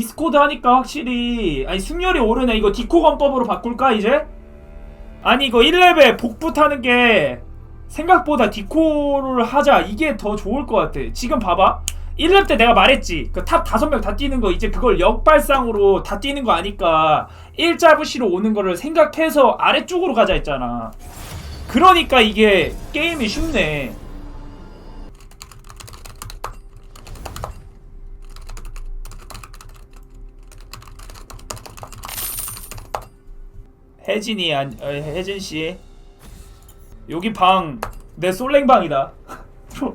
디스코드 하니까 확실히 아니 승률이 오르네. 이거 디코 건법으로 바꿀까 이제? 아니 이거 1레벨 복부 타는 게 생각보다 디코를 하자. 이게 더 좋을 것 같아. 지금 봐봐. 1렙 때 내가 말했지. 그 탑 5명 다 뛰는 거 이제 그걸 역발상으로 다 뛰는 거 아니까 1자부시로 오는 거를 생각해서 아래쪽으로 가자 했잖아. 그러니까 이게 게임이 쉽네 혜진이 안 어, 혜진 씨 여기 방 내 솔랭 방이다 들어-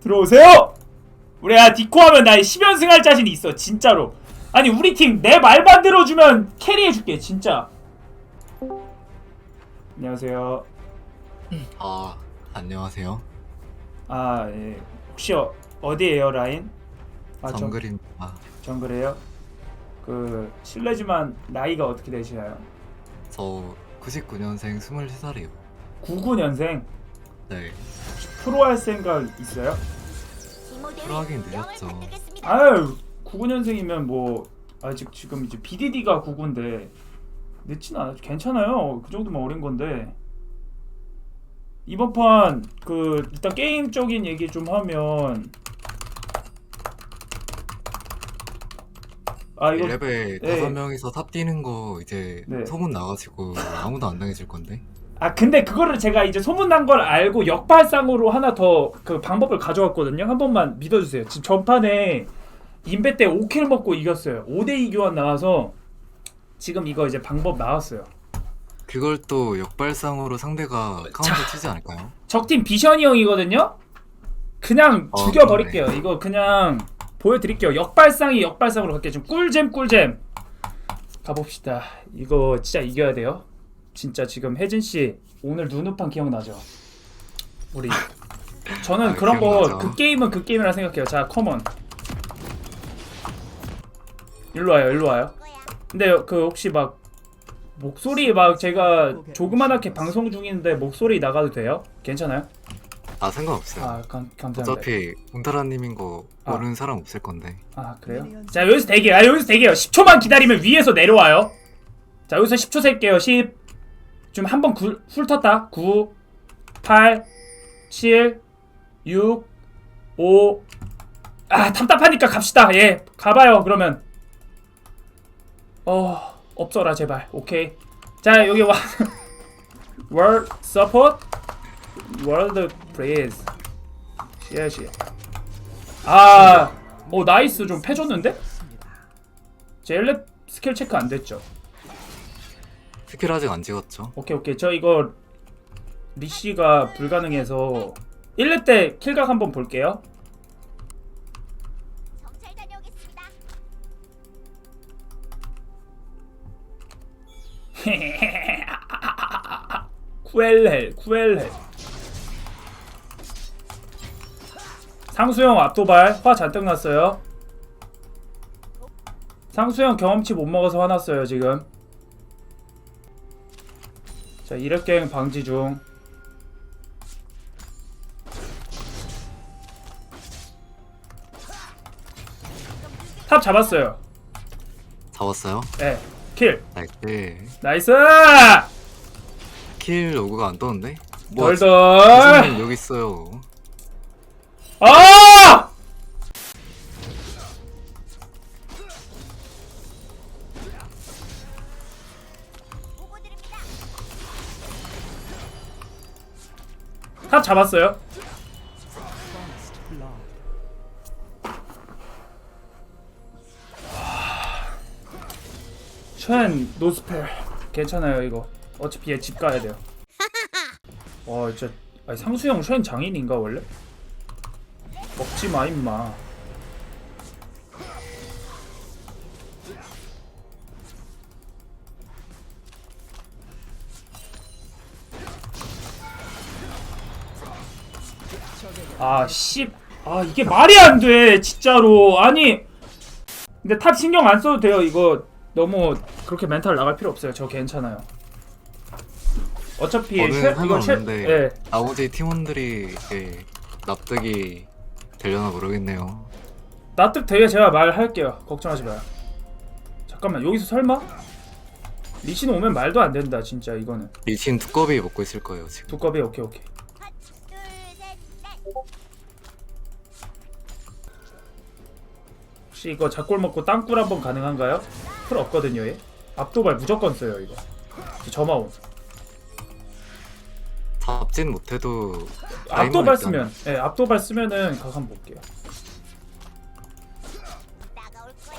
들어오세요 우리 야 디코하면 나 10연승 할 자신 있어 진짜로 아니 우리 팀 내 말만 들어주면 캐리해줄게 진짜 안녕하세요 아 안녕하세요. 아 예. 혹시 어, 어디에요 라인? 아 정, 정글입니다. 정글이에요? 그 실례지만 나이가 어떻게 되시나요? 저 99년생 23살이요. 99년생 네. 프로 할 생각 있어요? 프로하긴 늦었죠. 아유 99년생이면 뭐 아직 지금 이제 BDD가 99인데 늦진 않아 괜찮아요 그 정도면 어린 건데 이번 판 그 일단 게임적인 얘기 좀 하면 아 이거 1레벨 네. 다섯 명이서 탑 뛰는 거 이제 네. 소문 나가지고 아무도 안 당해줄 건데. 아 근데 그거를 제가 이제 소문난 걸 알고 역발상으로 하나 더 그 방법을 가져왔거든요 한 번만 믿어주세요 지금 전판에 인베 때 5킬 먹고 이겼어요 5대2 교환 나와서 지금 이거 이제 방법 나왔어요 그걸 또 역발상으로 상대가 카운터 치지 않을까요? 적팀 비션이 형이거든요. 그냥 어, 죽여버릴게요. 이거 그냥 보여드릴게요. 역발상이 역발상으로 갈게요. 좀 꿀잼 꿀잼 가봅시다. 이거 진짜 이겨야 돼요. 진짜 지금 혜진 씨 오늘 눈웃판 기억나죠? 우리 저는 아, 그런 거. 그 게임은 그 게임이라 생각해요. 자 컴온 일로 와요. 일로 와요. 근데 그 혹시 막 목소리 막 제가 조그만하게 방송 중인데 목소리 나가도 돼요? 괜찮아요? 아 상관없어요. 아 감, 감사합니다. 어차피 웅타라님인 거 아. 모르는 사람 없을 건데. 아 그래요? 자 여기서 대기요. 아 여기서 대기요. 10초만 기다리면 위에서 내려와요. 자 여기서 10초 셀게요. 10 지금 한번 훑었다. 9 8 7 6 5 아 답답하니까 갑시다. 예 가봐요. 그러면 어 없어라 제발. 오케이. 자 여기 와 World Support World Please 시시 아, 오 나이스 좀 패줬는데? 젤렙 스킬 체크 안 됐죠? 스킬 아직 안 찍었죠? 오케이 오케이 저 이거 리시가 불가능해서 1렙 때 킬각 한번 볼게요. 정찰 다녀오겠습니다. 쿠엘헬 쿠엘헬 상수형 앞도발 화 잔뜩 났어요. 상수형 경험치 못 먹어서 화났어요 지금. 자 이력갱 방지 중. 탑 잡았어요. 잡았어요? 네, 킬. 나이스. 나이스. 킬 로그가 안 떠는데? 뭐 덜덜. 무슨 여기 있어요. 아! 탑 잡았어요. 쉔 노스펠 괜찮아요 이거 어차피 얘 집 가야 돼요. 와 진짜 아니, 상수형 쉔 장인인가 원래? 먹지 마 임마. 아, 씨. 아, 이게 말이 안 돼. 진짜로. 아니. 근데 탑 신경 안 써도 돼요. 이거 너무 그렇게 멘탈 나갈 필요 없어요. 저 괜찮아요. 어차피 저는 쉐- 이거 쉐- 상관없는데 예. 나머지 팀원들이 이게 납득이 되려나 모르겠네요. 납득 되게 제가 말할게요. 걱정하지 마요. 잠깐만 여기서 설마 리신 오면 말도 안 된다 진짜 이거는 리신 두꺼비 먹고 있을 거예요 지금. 두꺼비 오케이 오케이. 혹시 이거 작골 먹고 땅굴 한번 가능한가요? 풀 없거든요 얘. 압도발 무조건 써요 이거. 저마온. 잡진 못해도 압도발 일단 쓰면 예 압도발 쓰면은 각 한번 볼게요. 나가올 거야.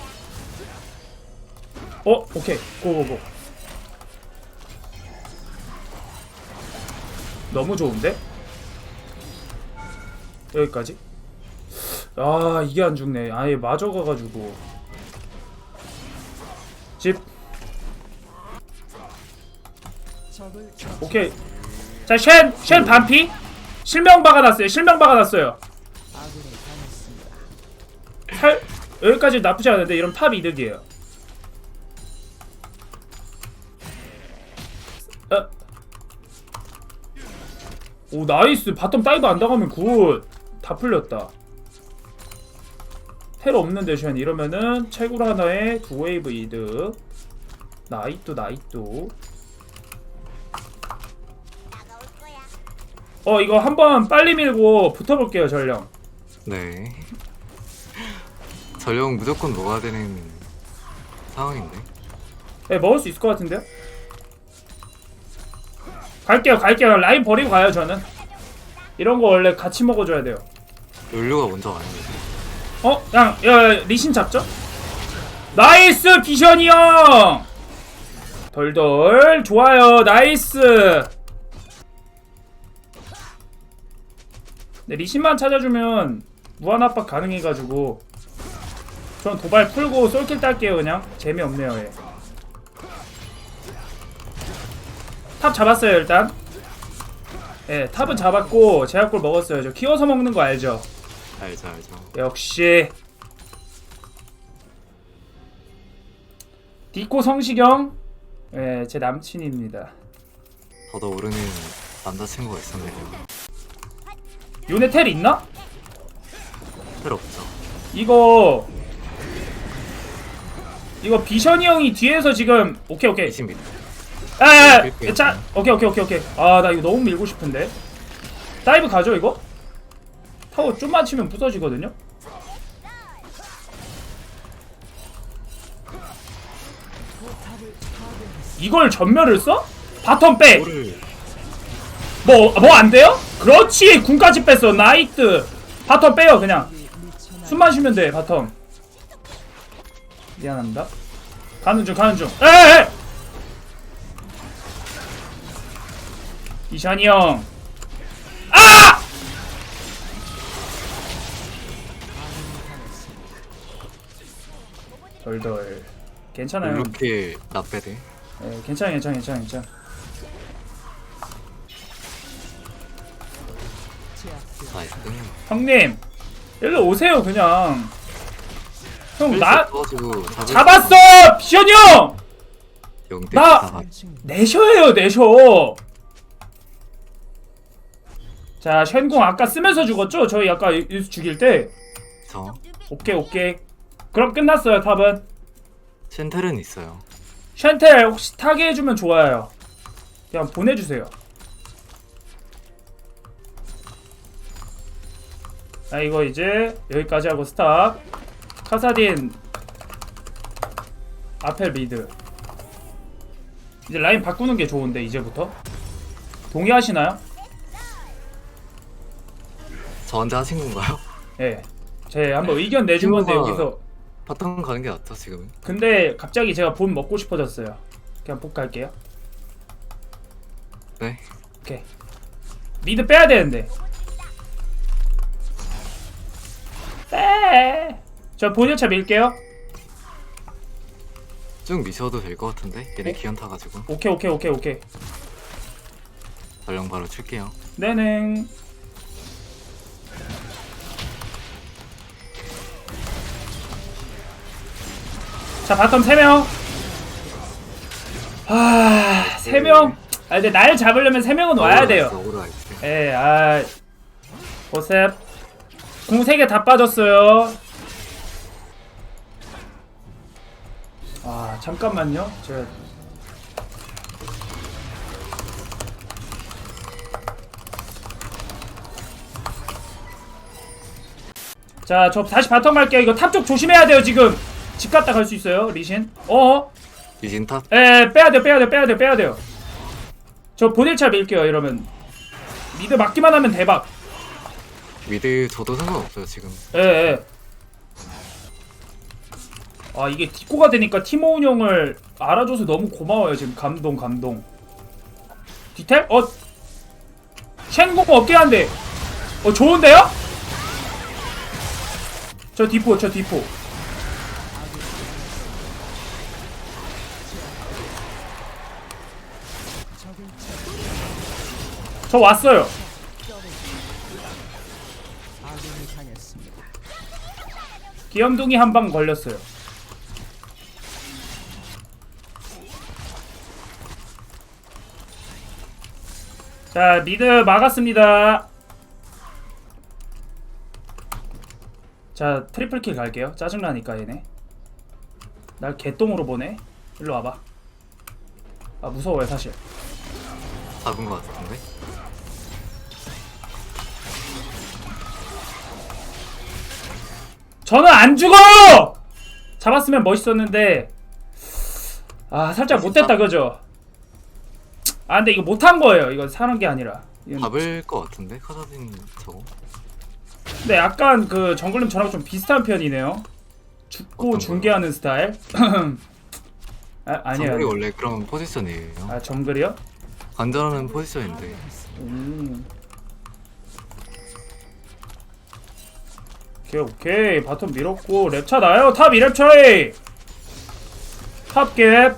어 오케이 고고고. 너무 좋은데? 여기까지? 아 이게 안 죽네 아예 맞아 가가지고 집 오케이 자 쉔 쉔 반피? 실명 박아놨어요 실명 박아놨어요. 살 여기까지 나쁘지 않은데 이런 탑 이득이에요. 어. 오 나이스. 바텀 다이브 안 당하면 굿다 풀렸다. 텔 없는데 쉔. 이러면은 채굴 하나에 두 웨이브 이득. 나이또 나이또 어 이거 한번 빨리 밀고 붙어볼게요 전령 네. 전령 무조건 먹어야 되는 상황인데. 네 먹을 수 있을 것 같은데요? 갈게요 갈게요 라인 버리고 가요 저는 이런 거 원래 같이 먹어줘야 돼요 룰루가 먼저 와요. 어? 그냥 야, 리신 잡죠? 나이스 비션이 형! 덜덜 좋아요 나이스 네, 리신만 찾아주면 무한 압박 가능해가지고 전 도발 풀고 솔킬 딸게요 그냥 재미없네요 얘. 탑 잡았어요 일단 예 탑은 잡았고 제약골 먹었어요 저 키워서 먹는 거 알죠? 알죠 알죠. 역시 디코 성시경 예, 제 남친입니다. 저도 모르는 남자친구가 있었네요. 요네 텔 있나? 필요 없죠. 이거 이거 비션이 형이 뒤에서 지금 오케이 오케이 리신 밑. 에에에 자 오케이 오케이 오케이 오케이 아 나 이거 너무 밀고 싶은데 다이브 가죠 이거? 타워 좀만 치면 부서지거든요 이걸 전멸을 써? 바텀 빼! 뭐를 뭐뭐안 돼요? 그렇지! 군까지 뺐어. 나이트. 바텀 빼요 그냥. 숨 마시면 돼 바텀. 미안합니다. 가는 중 가는 중. 에에 이찬이 형. 아! 덜덜. 괜찮아요. 룰루킬 나빼대. 예, 괜찮아 괜찮아 괜찮아 괜찮아 형님 일로 오세요 그냥. 형 나 잡았어! 비션이 형! 나- 내셔예요 내셔. 자 쉔궁 아까 쓰면서 죽었죠? 저희 아까 이- 이 죽일 때? 저? 오케이 오케이. 그럼 끝났어요 탑은. 쉔텔은 있어요. 쉔텔 혹시 타게 해주면 좋아요. 그냥 보내주세요 아 이거 이제 여기까지 하고 스탑 카사딘 아펠 미드 이제 라인 바꾸는 게 좋은데 이제부터 동의하시나요? 저한테 하신 건가요? 예. 제 한번 의견 내준 건데 친구가- 여기서 바텀 가는 게 낫죠 지금은. 근데 갑자기 제가 본 먹고 싶어졌어요 그냥 복 갈게요 네. 오케이 미드 빼야 되는데 빼. 저 본연차 밀게요. 쭉 미셔도 될 것 같은데 얘네 어? 기현 타가지고 오케이 오케이 오케이 오케이. 전령 바로 칠게요. 네네. 자 바텀 3명 아 3명 아 근데 날 잡으려면 3명은 와야 돼요 오로 알지. 예아 고셉 궁 3개 다 빠졌어요. 아, 잠깐만요. 제 자, 저 다시 바텀 갈게요. 이거 탑 쪽 조심해야 돼요, 지금. 집 갔다 갈 수 있어요, 리신. 어? 리신 탑? 에, 빼야 돼, 빼야 돼, 빼야 돼, 빼야 돼요. 저 보내차 밀게요, 이러면. 미드 막기만 하면 대박. 미드 저도 상관없어요 지금. 예 예. 아 이게 디코가 되니까 티모 운영을 알아줘서 너무 고마워요 지금. 감동 감동. 디텔? 어? 쉔공 없긴 한데 어 좋은데요? 저 디포 저 디포 저 왔어요 귀염둥이 한 방 걸렸어요. 자 미드 막았습니다. 자 트리플 킬 갈게요. 짜증나니까 얘네. 날 개똥으로 보네 일로 와봐. 아 무서워요 사실. 잡은 것 같은데 저는 안 죽어! 잡았으면 멋있었는데 아 살짝 못됐다 그죠? 아 근데 이거 못한 거예요 이거 사는 게 아니라 이건 잡을 것 같은데 카사딘 저거 근데 약간 그 정글님 저랑 좀 비슷한 편이네요 죽고 중계하는 스타일 아, 아니에요 정글이 아니에요. 원래 그런 포지션이에요 아 정글이요? 관전하는 포지션인데 음. 오케이 오케이. 바텀 밀었고 랩차 나요. 탑 2랩 차이. 탑갭.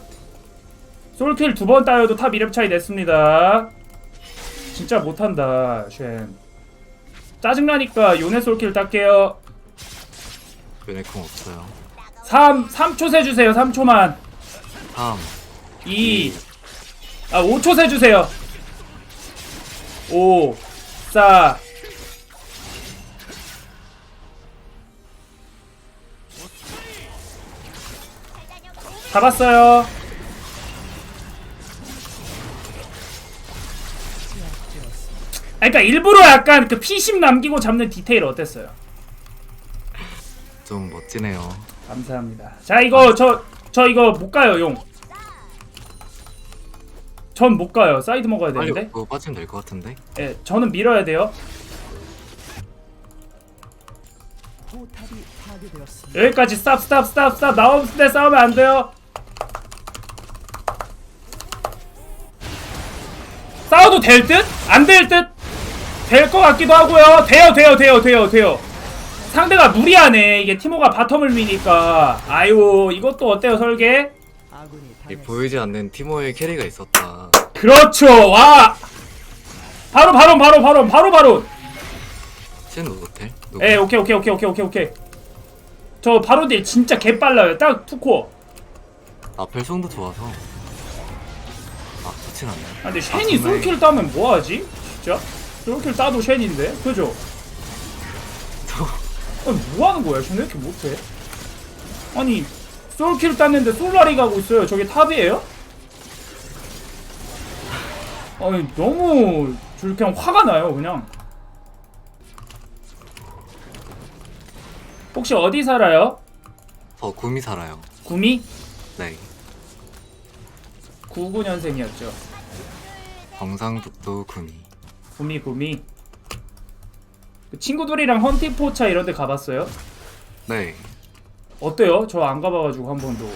솔킬 두 번 따여도 탑 2랩 차이 냈습니다. 진짜 못한다 쉔. 짜증나니까 요네 솔킬 딸게요. 베네콩 없어요. 3 3초 세주세요 3초만. 3 2 아 5초 세주세요. 5 4 잡았어요 아 그니까 일부러 약간 그 P10 남기고 잡는 디테일 어땠어요? 좀 멋지네요 감사합니다. 자 이거 저 저 이거 못 가요 용. 전 못 가요. 사이드 먹어야 빨리 되는데. 그거 빠지면 될 것 같은데 예, 저는 밀어야 돼요. 여기까지 스탑 스탑 스탑 스탑 나오는데 싸우면 안 돼요. 싸워도 될 듯? 안 될 듯? 될 것 같기도 하고요. 돼요 돼요 돼요 돼요 돼요. 상대가 무리하네. 이게 티모가 바텀을 미니까. 아유 이것도 어때요 설계? 이 보이지 않는 티모의 캐리가 있었다 그렇죠. 와. 바로 바로 바로 바로 바로 바로. 신 노텔? 누구? 에 오케이 오케이 오케이 오케이 오케이 오케이. 저 바로 딜 진짜 개 빨라요. 딱 투코어. 아 별성도 좋아서 아 좋진 않네 아 근데 아, 쉔이 정말. 솔킬 따면 뭐하지? 진짜? 솔킬 따도 쉔인데? 그죠? 아니 뭐하는 거야? 쉔왜 이렇게 못해? 아니 솔킬 땄는데 솔라리 가고 있어요. 저게 탑이에요? 아니 너무 저 그냥 화가 나요 그냥. 혹시 어디 살아요? 저 구미 살아요 구미? 네 99년생이었죠. 경상북도 구미 구미 구미. 그 친구들이랑 헌팅포차 이런 데 가봤어요? 네 어때요? 저 안 가봐가지고 한 번도.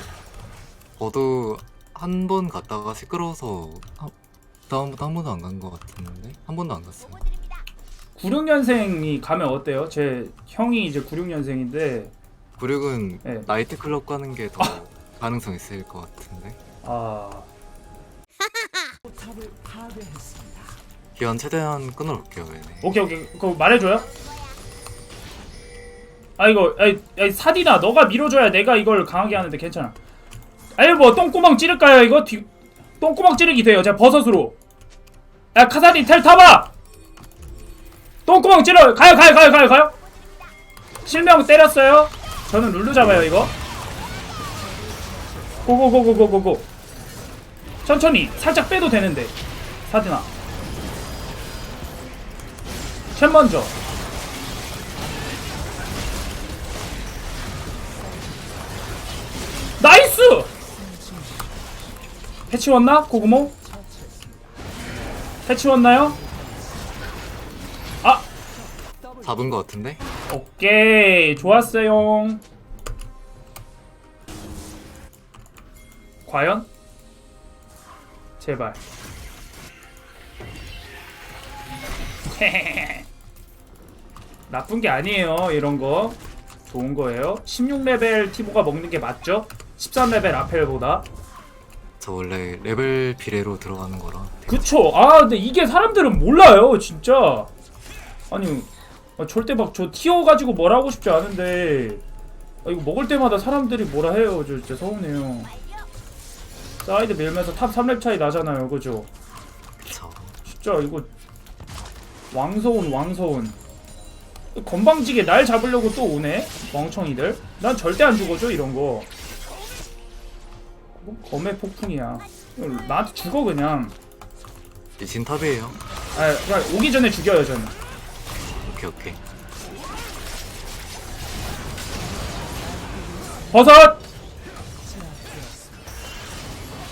저도 한 번 갔다가 시끄러워서 한, 다음부터 한 번도 안 간 것 같은데 한 번도 안 갔어요 96년생이 가면 어때요? 제 형이 이제 96년생인데 96은 네. 나이트 클럽 가는 게 더 가능성 있을 것 같은데 아 기한 최대한 끊어놓을게요 얘네 오케이 오케이. 그거 말해줘요? 아 이거 아이, 아이 사디나 너가 밀어줘야 내가 이걸 강하게 하는데 괜찮아. 아니 뭐 똥구멍 찌를까요 이거? 뒤 똥구멍 찌르기 돼요 제가 버섯으로. 야 카사딘 텔 타봐! 똥구멍 찌러 가요 가요 가요 가요 가요. 실명 때렸어요. 저는 룰루 잡아요 이거. 고고고고고고고. 천천히 살짝 빼도 되는데 사진아 챔 먼저 나이스! 해치웠나? 고구모? 해치웠나요? 아! 잡은 거 같은데? 오케이 좋았어요 과연? 제발. 나쁜 게 아니에요 이런 거. 좋은 거예요. 16레벨 티보가 먹는 게 맞죠? 13레벨 아펠보다. 저 원래 레벨 비례로 들어가는 거라 그쵸. 아 근데 이게 사람들은 몰라요 진짜. 아니 아, 절대 막 저 티어 가지고 뭐라 하고 싶지 않은데. 아, 이거 먹을 때마다 사람들이 뭐라 해요. 저 진짜 서운해요. 사이드 밀면서 탑 3렙 차이 나잖아요. 그죠? 진짜 이거 왕서운 왕서운. 건방지게 날 잡으려고 또 오네 멍청이들. 난 절대 안 죽어줘 이런거. 뭐 검의 폭풍이야. 나한테 죽어 그냥. 이제 탑이에요? 아 그냥 오기 전에 죽여요 저는. 오케이 오케이. 버섯!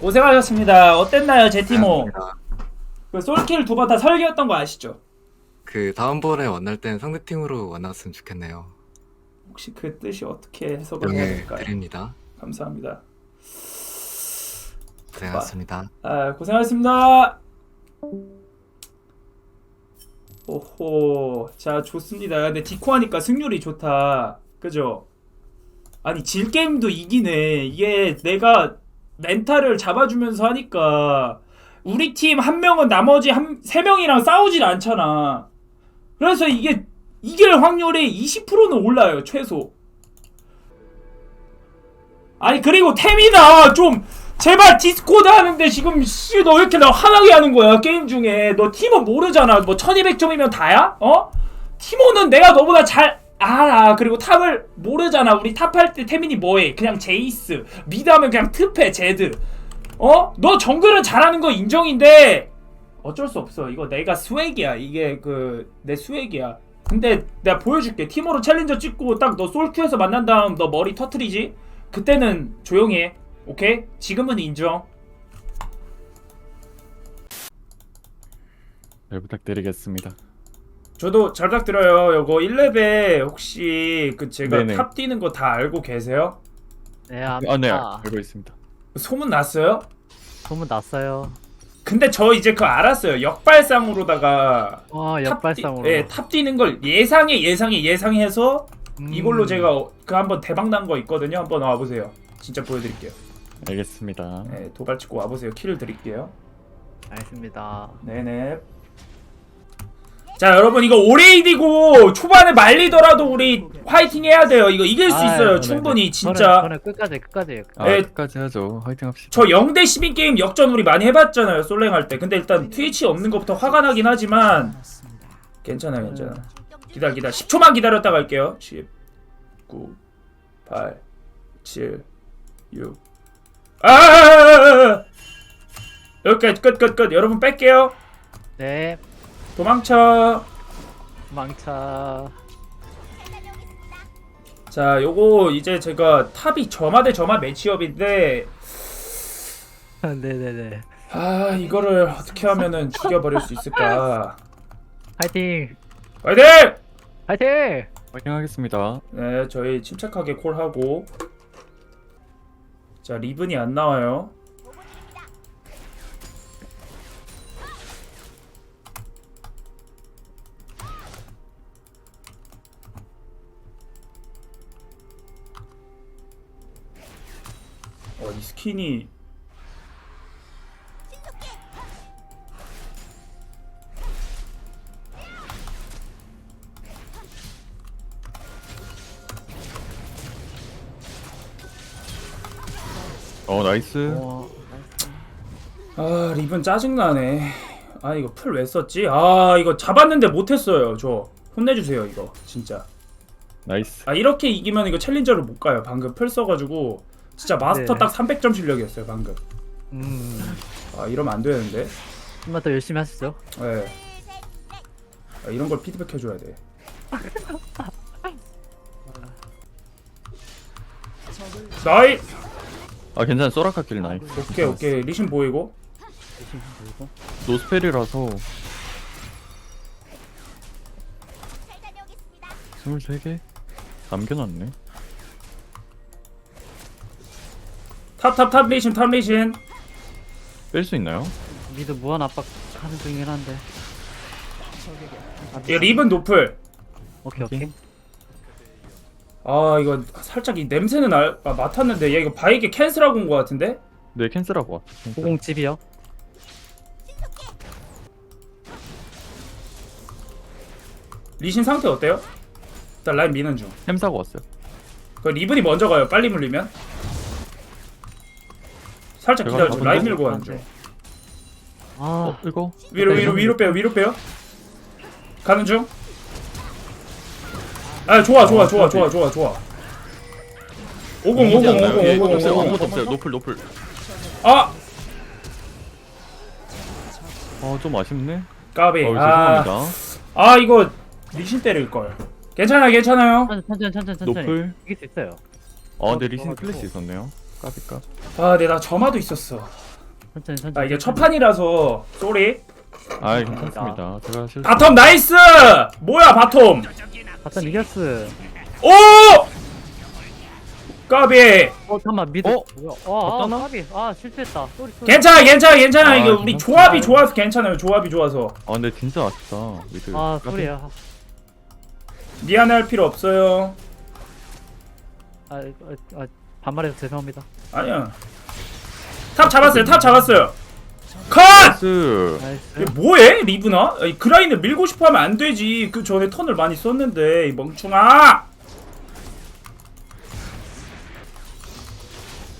고생하셨습니다. 어땠나요 제 티모 감사합니다. 그 솔킬 두 번 다 설계였던 거 아시죠? 그 다음번에 만날 땐 상대팀으로 만났으면 좋겠네요. 혹시 그 뜻이 어떻게 해석을 해야 명예 될까요? 드립니다. 감사합니다. 고생하셨습니다. 아 고생하셨습니다. 오호 자 좋습니다. 근데 디코 하니까 승률이 좋다. 그죠? 아니 질 게임도 이기네. 이게 내가 멘탈을 잡아주면서 하니까 우리 팀 한 명은 나머지 한 세 명이랑 싸우질 않잖아. 그래서 이게 이길 확률이 20%는 올라요 최소. 아니 그리고 태민아 좀 제발 디스코드 하는데 지금 씨 너 왜 이렇게 나 화나게 하는 거야 게임 중에? 너 팀원 모르잖아. 뭐 1200점이면 다야? 어? 팀원은 내가 너보다 잘 알아 그리고 탑을 모르잖아. 우리 탑할 때 태민이 뭐해? 그냥 제이스. 미드 하면 그냥 트페 제드. 어? 너 정글은 잘하는 거 인정인데 어쩔 수 없어. 이거 내가 스웩이야. 이게 그 내 스웩이야. 근데 내가 보여줄게. 팀으로 챌린저 찍고 딱 너 솔큐에서 만난 다음 너 머리 터트리지? 그때는 조용히 해. 오케이? 지금은 인정. 잘 부탁드리겠습니다. 저도 잘 부탁드려요 요거 1렙에 혹시 그 제가 네네. 탑 뛰는 거 다 알고 계세요? 네, 아, 네, 압니다. 알고 있습니다. 소문 났어요? 소문 났어요. 근데 저 이제 그거 알았어요 역발상으로다가 와, 탑 뛰- 역발상으로. 예, 탑 뛰는 걸 예상에 예상에 예상해서 음. 이걸로 제가 어- 그 한번 대박 난 거 있거든요. 한번 와 보세요. 진짜 보여 드릴게요. 알겠습니다. 네, 도발 찍고 와 보세요. 킬을 드릴게요. 알겠습니다. 네 네. 자 여러분 이거 오레이디고 초반에 말리더라도 우리 화이팅 해야 돼요. 이거 이길 수 아유, 있어요. 네네. 충분히 저는, 진짜. 저는 끝까지 끝까지. 아, 네. 끝까지 하죠. 화이팅 합시다. 저 0대 10인 게임 역전 우리 많이 해봤잖아요. 솔랭 할 때. 근데 일단 트위치 없는 것부터 화가 나긴 하지만 괜찮아 괜찮아. 기다려 기다려 10초만 기다렸다 갈게요 10 9 8 7 6 아! 여기까지 끝 끝 끝 여러분 뺄게요 네, 도망쳐 망차. 자 요거 이제 제가 탑이 저마 대 저마 매치업인데 네네네. 아 이거를 어떻게 하면은 죽여버릴 수 있을까 파이팅! 화이팅! 파이팅! 화이팅 하겠습니다. 네 저희 침착하게 콜하고 자 리븐이 안 나와요 스킨이 어 나이스. 어, 와. 아 리본 짜증나네. 아 이거 풀 왜 썼지? 아 이거 잡았는데 못했어요 저. 혼내주세요 이거. 진짜. 나이스. 아 이렇게 이기면 이거 챌린저를 못 가요. 방금 풀 써가지고. 진짜 마스터 네. 딱 300점 실력이었어요 방금 음. 아 이러면 안 되는데 좀만 더 열심히 하시죠. 예 아, 이런 걸 피드백 해줘야 돼 나이 아 괜찮아 소라카 킬 나이스. 오케이 오케이 리신 보이고 열심히. 노스펠이라서 잘 다녀오겠습니다. 23개 남겨놨네. 탑 탑탑 리신 탑 리신 뺄 수 있나요? 미드 무한 압박 하는 중이긴 한데. 아, 이거 리븐 노플 오케이 오케이. 아 이거 살짝 이 냄새는 알, 아, 맡았는데 얘 이거 바이게 캔슬하고 온 거 같은데? 네 캔슬하고 왔어. 캔슬. 고공 집이요. 리신 상태 어때요? 일단 라인 미는 중. 햄 사고 왔어요. 그 리븐이 먼저 가요. 빨리 물리면. 살짝. 가본 라인 적 밀고 가는 중. 아, 어 이거 위로 위로 위로 빼요. 위로 빼요. 가는 중. 아 좋아 좋아 좋아 좋아 좋아 좋아. 50 50 50 예, 50 없어요. 50 아무것도 없어요. 노플 노플. 아 어좀 아쉽네. 까비. 어 아, 죄송합니다. 아 이거 리신 때릴 걸. 괜찮아 괜찮아요. 천천히 천천히 천천히. 노플. 이길 수 있어요. 아 근데 어, 리신 어, 플래시 어. 있었네요. 까비까. 아, 네, 나 점화도 있었어. 천천히 천천히. 아, 이게 첫 판이라서 쏘리. 아 괜찮습니다. 제가 실수. 바텀 나이스! 뭐야, 바텀? 바텀 이겼어. 오! 까비. 어 잠깐만 미드. 어? 뭐야? 아, 아? 까비. 아 실패했다. 쏘리 쏘리. 괜찮아, 괜찮아, 괜찮아. 아, 이거 우리. 조합이 좋아서 괜찮아요. 조합이 좋아서. 아 근데 진짜 아쉽다. 미드. 아 까비. 쏘리야. 미안할 필요 없어요. 아, 아, 아 반말해서 죄송합니다. 아니야. 탑 잡았어요. 탑 잡았어요. 컷! 나이스. 나이스. 뭐해, 리브나? 아니, 그라인을 밀고 싶어 하면 안 되지. 그 전에 턴을 많이 썼는데, 이 멍충아!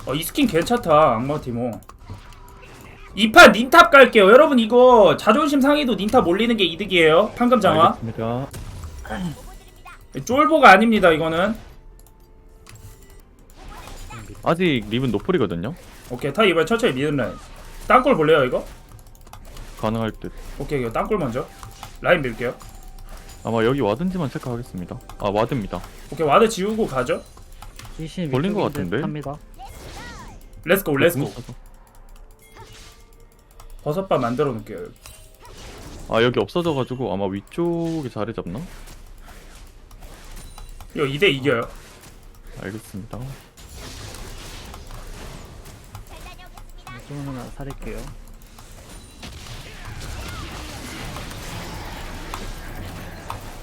어, 이 스킨 괜찮다, 악마 티모. 이판 닌탑 갈게요. 여러분, 이거 자존심 상해도 닌탑 올리는 게 이득이에요. 판금 장화. 알겠습니다. 쫄보가 아닙니다, 이거는. 아직 립은 노플이거든요. 오케이, 타 이번에 천천히 미는 라인. 땅굴 볼래요, 이거? 가능할 듯. 오케이, 이거 땅굴 먼저. 라인 밀게요. 아마 여기 와든지만 체크하겠습니다. 아 와드입니다. 오케이, 와드 지우고 가죠. 걸린 것 같은데? 합니다. 렛츠고, 렛츠고. 궁. 버섯밥 만들어 놓을게요. 여기. 아 여기 없어져가지고 아마 위쪽에 자리 잡나? 이거 2대 이겨요. 알겠습니다. 이쪽은 하나 살릴게요.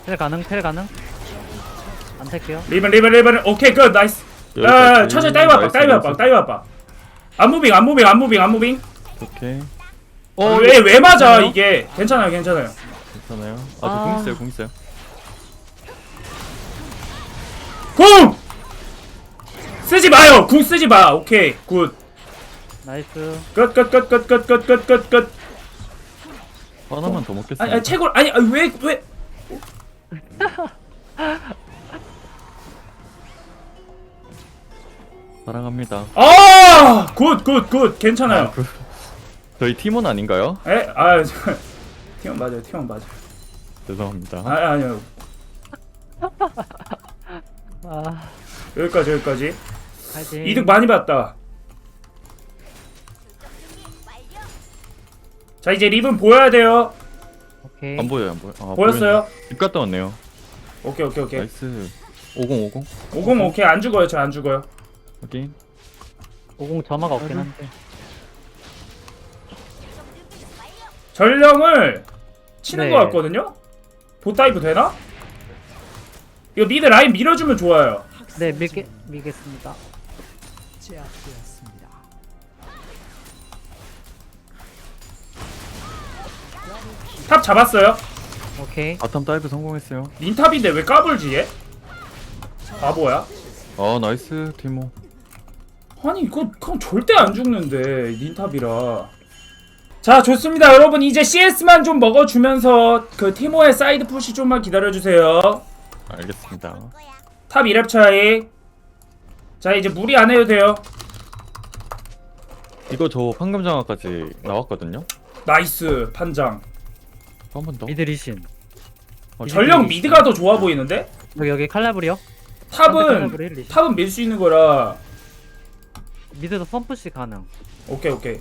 텔 가능 텔 가능. 안 탈게요. 리븐 리븐 리븐 오케이 굿 나이스 아 여기까지. 천천히 다이브 압박 나이스, 다이브 압박 나이스. 다이브 압박 안 무빙 안 무빙 안 무빙 안 무빙 오케이. 어, 왜, 왜 맞아 괜찮아요? 이게 괜찮아요 괜찮아요 괜찮아요. 아. 아저궁 있어요 궁 있어요. 궁! 쓰지 마요 궁 쓰지 마 오케이 나이스. 굿굿굿굿굿굿굿굿굿 하나만 더 먹겠습니다. 아니 아니 채굴 아니 아니 왜 왜 사랑합니다. 아 굿굿 굿 괜찮아요 그, 저희 팀원 아닌가요? 에아 팀원 맞아요 팀원 맞아요 죄송합니다. 아 아니요 아 여기까지 여기까지 파이팅. 이득 많이 봤다 자 이제 리븐 보여야 돼요 오케이. 안 보여요 안 보여. 아, 보였어요 보이네. 집 갔다 왔네요. 오케이 오케이 오케이 나이스. 5050 오공 오케이 안 죽어요 저안 죽어요 확인. 오공 점화가 없긴 한데. 전령을 치는 네. 것 같거든요? 보다이브 되나? 이거 미드 라인 밀어주면 좋아요 네 밀게 밀겠습니다. 탑 잡았어요 오케이. 바텀 다이브 성공했어요. 닌탑인데 왜 까불지 얘? 바보야? 아 나이스 티모. 아니 이거 그럼 절대 안 죽는데 닌탑이라 자 좋습니다 여러분 이제 CS만 좀 먹어주면서 그 티모의 사이드 푸시 좀만 기다려주세요 알겠습니다. 탑 2렙 차이 자 이제 무리 안 해도 돼요 이거 저 황금 장화까지 나왔거든요. 나이스 판장 한 번 더. 미드 리신. 어, 전령 미드가 더 좋아 보이는데 여기 여기 칼라브리요? 탑은 칼라브리 리신. 탑은 밀 수 있는 거라 미드도 펌프시 가능. 오케이 오케이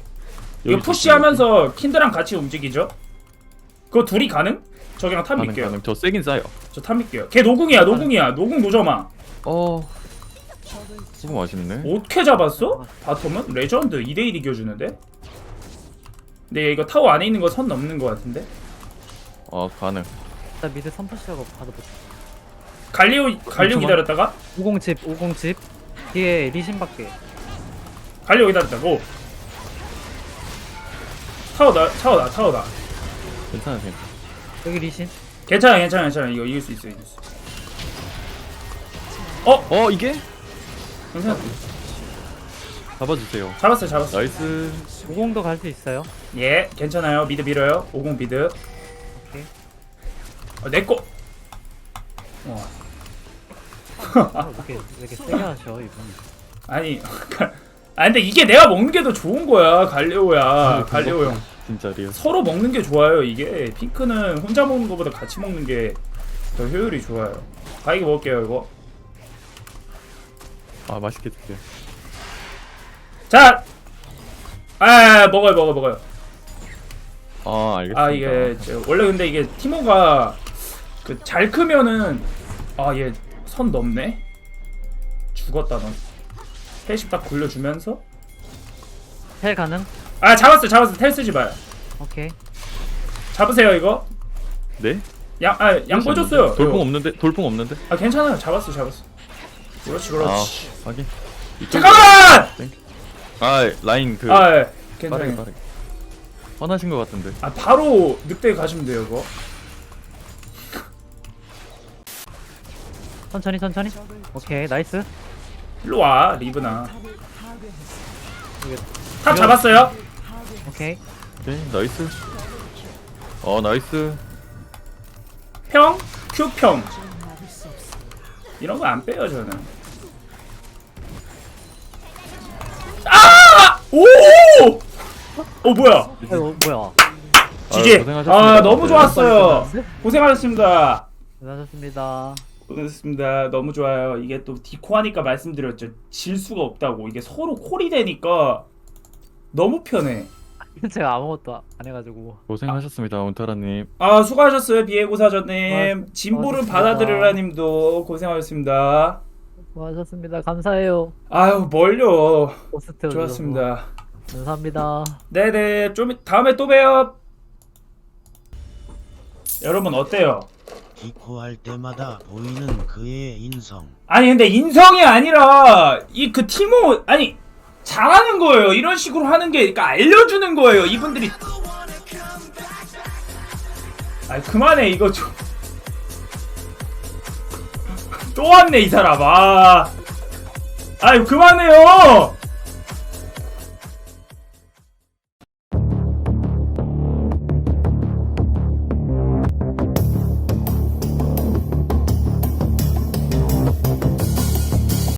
이거 푸시하면서 킨드랑 같이 움직이죠 그거 둘이 가능? 저기랑 탑 가능 밀게요 가능. 저 세긴 싸요. 저탑 밀게요 걔 노궁이야 노궁이야 노궁 노점아 어. 조금 아쉽네. 어떻게 잡았어? 바텀은? 레전드 2대1 이겨주는데? 근데 이거 타워 안에 있는 거 선 넘는 거 같은데? 어 가능. 나 미드 펌프시하고 받아볼게. 갈리오 갈리오 잠깐만. 기다렸다가 50집 50집 뒤에 리신 밖에. 갈리오 기다렸다고 타워다 타워다 타워다 괜찮아 괜찮아. 여기 리신. 괜찮아 괜찮아 괜찮아 이거 이길 수 있어 이길 수 있어 어 이게? 괜찮아 잡아주세요. 잡았어 잡았어 나이스. 50도 갈 수 있어요. 예 괜찮아요 미드 밀어요 50 미드. 어, 내꺼 어. 아, 이렇게 이렇게 세게 하셔 이분. 아니 아 근데 이게 내가 먹는 게 더 좋은 거야 갈리오야 아, 갈리오 형 진짜 리얼. 서로 먹는 게 좋아요 이게 핑크는 혼자 먹는 것보다 같이 먹는 게 더 효율이 좋아요 가이게 먹을게요 이거 아 맛있게 드세요. 자! 아 먹어요 먹어요 먹어요 아 알겠습니다. 아 이게 저- 원래 근데 이게 티모가 그 잘 크면은 아 얘 선 넘네 죽었다 넌 헬식 딱 굴려주면서 텔 가능? 아 잡았어 잡았어 텔 쓰지 마요 오케이. 잡으세요 이거 네? 양아 양보해줬어요 돌풍 이거. 없는데? 돌풍 없는데? 아 괜찮아요 잡았어 잡았어 그렇지 그렇지 아 확인. 잠깐만 아 라인 그 아 예. 빠르게 괜찮아요 빠르게. 화나신 것 같은데. 아 바로 늑대 가시면 돼요 이거 천천히 천천히. 오케이 나이스. 일로 와 리브나 탑 잡았어요 오케이. 오케이 나이스. 어 나이스. 평 큐평 이런 거 안 빼요 저는 아! 오! 어 뭐야 아이고 뭐야. 지지 고생하셨습니다. 아 너무 네. 좋았어요 고생하셨습니다 수고하셨습니다. 고생했습니다 너무 좋아요 이게 또 디코 하니까 말씀드렸죠 질 수가 없다고 이게 서로 콜이 되니까 너무 편해 제가 아무것도 안 해가지고. 고생하셨습니다 온타라님. 아 수고하셨어요 비에고 사전님 네, 진보를 수고하셨습니다. 받아들여라님도 고생하셨습니다 수고하셨습니다. 감사해요. 아유 멀려 호스트 좋았습니다 감사합니다. 네네 좀 이- 다음에 또 봬요 여러분 어때요? 기코할 때마다 보이는 그의 인성. 아니 근데 인성이 아니라 이 그 티모 아니 잘하는 거예요. 이런 식으로 하는 게 그러니까 알려주는 거예요. 이분들이. 아니 그만해 이거 좀. 또 왔네 이 사람. 아. 아유 그만해요